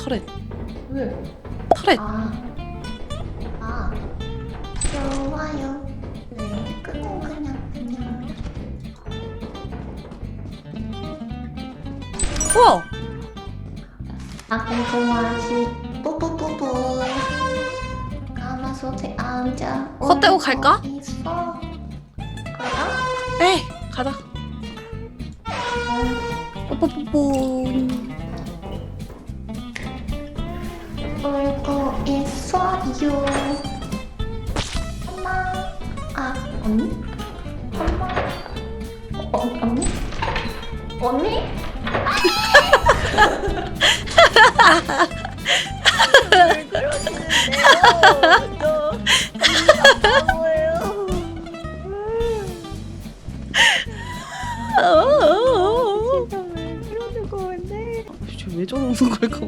터렛 왜? 터렛 아. 아. 좋아요. 네. 그냥 그냥 그냥. 우와 아기 좋아하시 뿌뿌뿌뿌. 가마솥에 앉아. 헛되고 갈까? 있어. 가자. 에이 가자 뽀뽀뽀뽀 있어요. 엄마. 아 언니? 엄마. 어, 언니? 언니? 바보예요. 진짜 왜 건데? 저러는 걸까